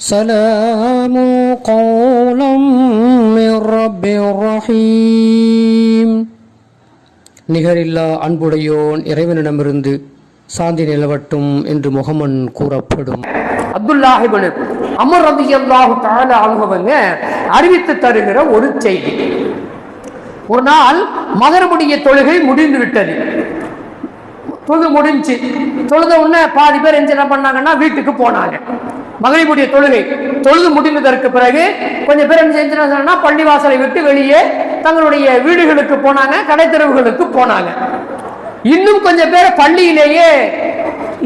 سلام قولا من رب رحيم நிகரில்லா அன்புடையோன் இறைவனிடமிருந்து சாந்தி நிலவட்டும் என்று முகமன் கூறப்படும் அப்துல்லாஹிபனு அமர் ரதி அல்லாஹு தால அவங்க அறிவித்து தருகிற ஒரு செய்தி ஒரு நாள் மகரமுடைய தொழுகை முடிந்து விட்டது தொழுது முடிஞ்சு தொழுத உடனே பாதி பேர் என்ன பண்ணாங்கன்னா வீட்டுக்கு போனாங்க. மகளிருடைய தொழுகை. தொழுது முடிந்ததற்கு பிறகு கொஞ்சம் பேர் என்ன செஞ்சாங்கன்னா பள்ளிவாசலை விட்டு வெளியே தங்களுடைய வீடுகளுக்கு போனாங்க கடைத்தெருவுகளுக்கு போனாங்க. இன்னும் கொஞ்சம் பேர் பள்ளியிலேயே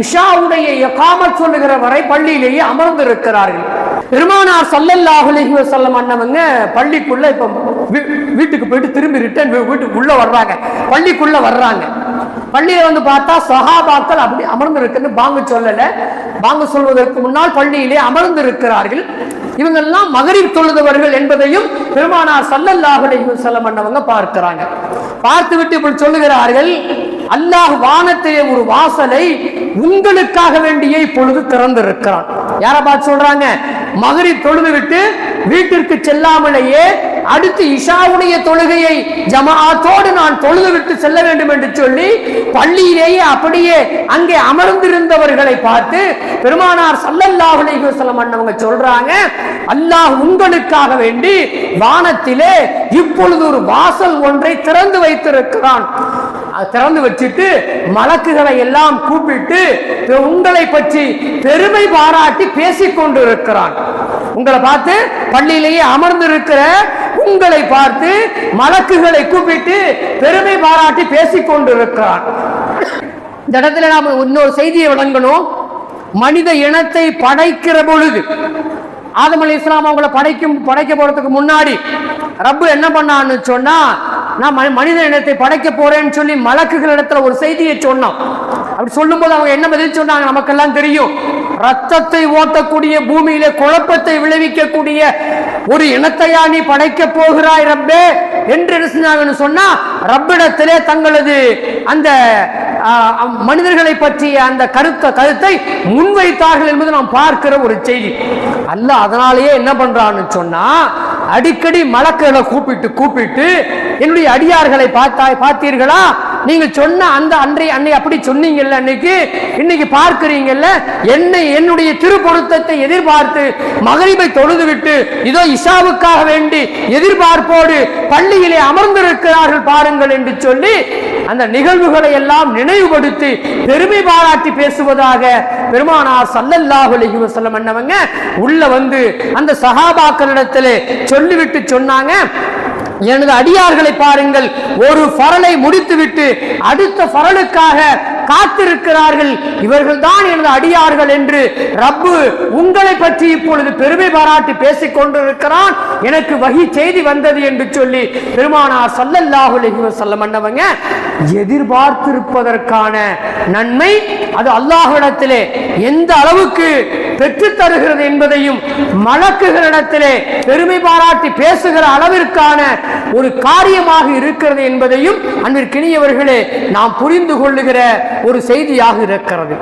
இஷாவுடைய காமத் சொல்லுகிற வரை பள்ளியிலேயே அமர்ந்து இருக்கிறார்கள் பெருமானார் சல்லல்லாஹு அலைஹி வஸல்லம் அண்ணவங்க பள்ளிக்குள்ள இப்ப வீ- வீட்டுக்கு போயிட்டு திரும்பி ரிட்டர்ன் வீட்டுக்கு உள்ள வர்றாங்க. பள்ளிக்குள்ள வர்றாங்க. பள்ளியில வந்து பார்த்தா சஹாபாக்கள் அப்படி அமர்ந்து இருக்குன்னு பாங்கு சொல்லல. பாங்கு சொல்வதற்கு முன்னால் பள்ளியிலே அமர்ந்து இருக்கிறார்கள் இவங்கெல்லாம் மகரிப் தொழுதவர்கள் என்பதையும் பெருமானார் சல்லல்லாஹு அலைஹி அண்ணவங்க பார்க்கிறாங்க. பார்த்து விட்டு இப்படி சொல்லுகிறார்கள் அல்லாஹ் வானத்திலே ஒரு வாசலை உங்களுக்காக வேண்டிய இப்பொழுது திறந்திருக்கிறான். யார பார்த்து சொல்றாங்க? மகரி தொழுது விட்டு வீட்டிற்கு செல்லாமலேயே அடுத்து இஷாவுடைய தொழுகையை ஜமாஅத்தோடு நான் தொழுது விட்டு செல்ல வேண்டும் என்று சொல்லி பள்ளியிலேயே அப்படியே அங்கே அமர்ந்திருந்தவர்களை பார்த்து பெருமானார் சல்லல்லாஹு அலைஹி அண்ணவங்க சொல்றாங்க அல்லாஹ் உங்களுக்காக வேண்டி வானத்திலே இப்பொழுது ஒரு வாசல் ஒன்றை திறந்து வைத்திருக்கிறான். திறந்து வச்சுட்டு மலக்குகளை எல்லாம் கூப்பிட்டு உங்களை பற்றி பெருமை பாராட்டி பேசிக் கொண்டிருக்கிறான் உங்களை பார்த்து பள்ளியிலேயே அமர்ந்திருக்கிற உங்களை பார்த்து மலக்குகளை கூப்பிட்டு பெருமை பாராட்டி பேசிக் கொண்டிருக்கிறான் இந்த இடத்துல நாம் இன்னொரு செய்தியை வழங்கணும். மனித இனத்தை படைக்கிற பொழுது ஆதம் அலி இஸ்லாம் அவங்கள படைக்கும் படைக்க போறதுக்கு முன்னாடி ரப்பு என்ன பண்ணான்னு சொன்னா நான் ம- மனித இனத்தை படைக்க போறேன்னு சொல்லி மலக்குகள் இடத்துல ஒரு செய்தியை சொன்னோம் அப்படி சொல்லும்போது அவங்க என்ன பதில் சொன்னாங்க? நமக்கெல்லாம் தெரியும். ரத்தத்தை ஓட்டக்கூடிய பூமியிலே குழப்பத்தை விளைவிக்கக்கூடிய ஒரு இனத்தையா நீ படைக்க போகிறாய் ரப்பே என்று என்ன சொன்னா ரப்பிடத்திலே தங்களது அந்த மனிதர்களை பற்றிய அந்த கருத்த கருத்தை முன்வைத்தார்கள் என்பது நாம் பார்க்கிற ஒரு செய்தி. அல்ல அதனாலேயே என்ன பண்றான்னு சொன்னா அடிக்கடி மலக்குகளை கூப்பிட்டு கூப்பிட்டு என்னுடைய அடியார்களை பார்த்தா பார்த்தீர்களா? நீங்கள் சொன்ன அந்த அன்றை அன்னை அப்படி சொன்னீங்கல்ல அன்னைக்கு? இன்னைக்கு பார்க்கிறீங்கல்ல? என்னை என்னுடைய திருப்பொருத்தத்தை எதிர்பார்த்து மகரிபை தொழுது விட்டு இதோ இஷாவுக்காக வேண்டி எதிர்பார்ப்போடு பள்ளியிலே அமர்ந்திருக்கிறார்கள் பாருங்கள் என்று சொல்லி அந்த நிகழ்வுகளை எல்லாம் நினைவுபடுத்தி பெருமை பாராட்டி பேசுவதாக பெருமானார் சல்லல்லாஹு அலைஹி வஸல்லம் அண்ணவங்க உள்ள வந்து அந்த சஹாபாக்களிடத்திலே சொல்லிவிட்டு சொன்னாங்க. எனது அடியார்களை பாருங்கள். ஒரு பரலை முடித்துவிட்டு அடுத்த பரலுக்காக காத்திருக்கிறார்கள். இவர்கள்தான் எனது அடியார்கள் என்று ரப்பு உங்களை பற்றி இப்பொழுது பெருமை பாராட்டி பேசிக் கொண்டிருக்கிறான். எனக்கு வகி செய்தி வந்தது என்று சொல்லி பெருமானார் சல்லல்லாஹு சொல்ல மன்னவங்க எதிர்பார்த்திருப்பதற்கான நன்மை அது அல்லாஹிடத்திலே எந்த அளவுக்கு பெற்று தருகிறது என்பதையும் மலக்குகளிடத்திலே பெருமை பாராட்டி பேசுகிற அளவிற்கான ஒரு காரியமாக இருக்கிறது என்பதையும் அன்பிற்கினியவர்களே நாம் புரிந்து கொள்ளுகிற ஒரு செய்தியாக இருக்கிறது.